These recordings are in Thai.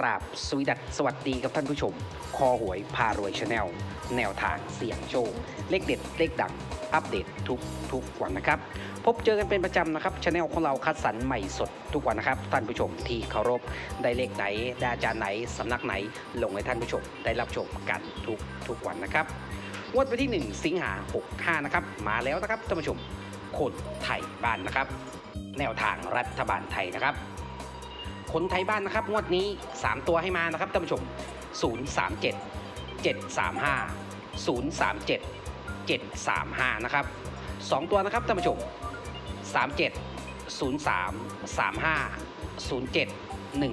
กราบสวีดัสสวัสดีกับท่านผู้ชม คอหวยพารวยชาแนลแนวทางเสี่ยงโชค เลขเด็ด เลขดัง อัปเดตทุกทุกวันนะครับ พบเจอกันเป็นประจำนะครับชาแนลของเราคัดสรรใหม่สดทุกวันนะครับ ท่านผู้ชมที่เคารพได้เลขไหน ได้อาจารย์ไหน สำนักไหน ลงให้ท่านผู้ชม ได้รับชมกันทุกทุกวันนะครับงวดวันที่ 1 สิงหา65นะครับมาแล้วนะครับท่านผู้ชมคนไทยบ้านนะครับ แนวทางรัฐบาลไทยนะครับ คนไทยบ้านนะครับงวดนี้ 3 ตัวให้มานะครับท่านผู้ชม 037 735 037 735 นะครับ 2 ตัวนะครับท่านผู้ชม 37 03 35 07 13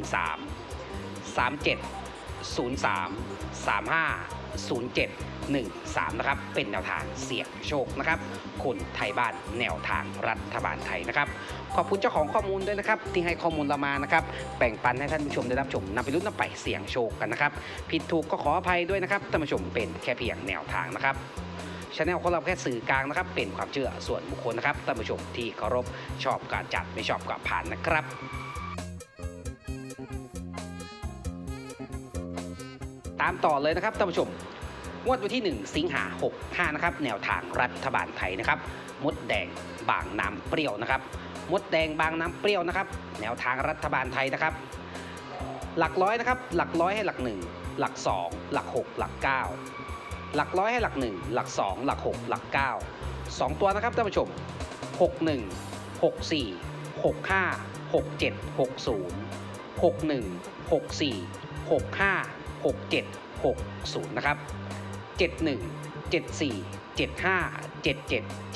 37 03 35 07 13 นะครับ เป็นแนวทางเสี่ยงโชคนะครับคนไทยบ้านแนวทางรัฐบาลไทยนะครับ ขอบคุณเจ้าของข้อมูลด้วยนะครับ ที่ให้ข้อมูลเรามานะครับ แบ่งปันให้ท่านผู้ชมได้รับชมนำไปรุ่นนำไปเสี่ยงโชคกันนะครับ ผิดถูกก็ขออภัยด้วยนะครับท่านผู้ชมเป็นแค่เพียงแนวทางนะครับชาแนลของเราแค่สื่อกลางนะครับ เป็นความเชื่อส่วนบุคคลนะครับท่านผู้ชมที่เคารพชอบการจัดไม่ชอบก็ผ่านนะครับตามต่อเลยนะครับท่านผู้ชม งวดวันที่ 1 สิงหา65นะครับแนวทางรัฐบาลไทยนะครับมดแดงบางน้ำเปรี้ยวนะครับมดแดงบางน้ำเปรี้ยวนะครับ แนวทางรัฐบาลไทยนะครับ หลักร้อยนะครับ หลักร้อยให้หลัก 1 หลัก 2 หลัก 6 หลัก 9 หลักร้อยให้หลัก 1 หลัก 2 หลัก 6 หลัก 9 2 ตัวนะครับท่านผู้ชม 61 64 65 67 60 61 64 65 67 60 นะครับ 71 74 75 77 70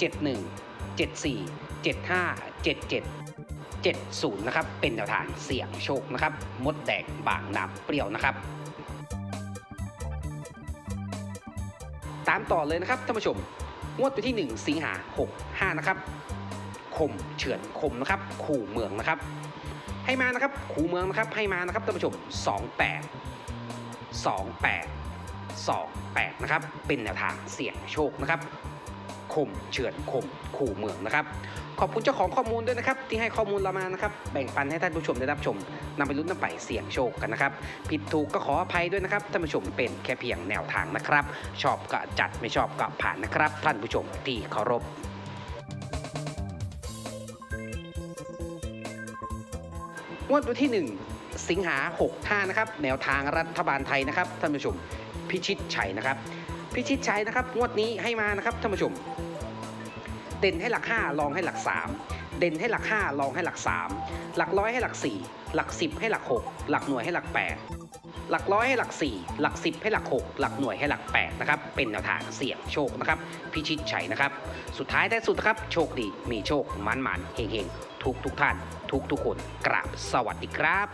71 74 75 77 70 นะครับ เป็นแนวทางเสี่ยงโชคนะครับ มดแดงบางน้ำเปรี้ยวนะครับ ตามต่อเลยนะครับท่านผู้ชม งวดวันที่ 1 สิงหา65 นะครับคมเฉือนคมนะครับ ขู่เมืองนะครับ ให้มานะครับขู่เมืองนะครับให้มานะครับท่านผู้ชม 28 28 28 นะครับ เป็นแนวทางเสี่ยงโชคนะครับคมเฉือนคมขู่เมืองนะครับ ขอบคุณเจ้าของข้อมูลด้วยนะครับ ที่ให้ข้อมูลเรามานะครับ แบ่งปันให้ท่านผู้ชมได้รับชมนำไปลุ้นนำไปเสี่ยงโชคกันนะครับ ผิดถูกก็ขออภัยด้วยนะครับ ท่านผู้ชมเป็นแค่เพียงแนวทางนะครับ ชอบก็จัดไม่ชอบก็ผ่านนะครับ ท่านผู้ชมที่เคารพงวดวันที่ 1 สิงหา 65 นะครับ แนวทางรัฐบาลไทยนะครับท่านผู้ชม พิชิตชัยนะครับ พิชิตชัยนะครับงวดนี้ให้มานะครับท่านผู้ชม เด่นให้หลัก5ลองให้หลัก 3 เด่นให้หลัก5ลองให้หลัก 3 หลักร้อยให้หลัก 4 หลัก 10 ให้หลัก 6 หลักหน่วยให้หลัก 8 หลักร้อยให้หลัก 4 หลัก 10 ให้หลัก 6 หลักหน่วยให้หลัก8นะครับเป็นแนวทางเสี่ยงโชคนะครับพิชิตชัยนะครับ สุดท้ายแต่สุดนะครับ โชคดีมีโชคมันมันเฮงเฮงทุกทุกท่าน ทุกทุกคนกราบสวัสดีครับ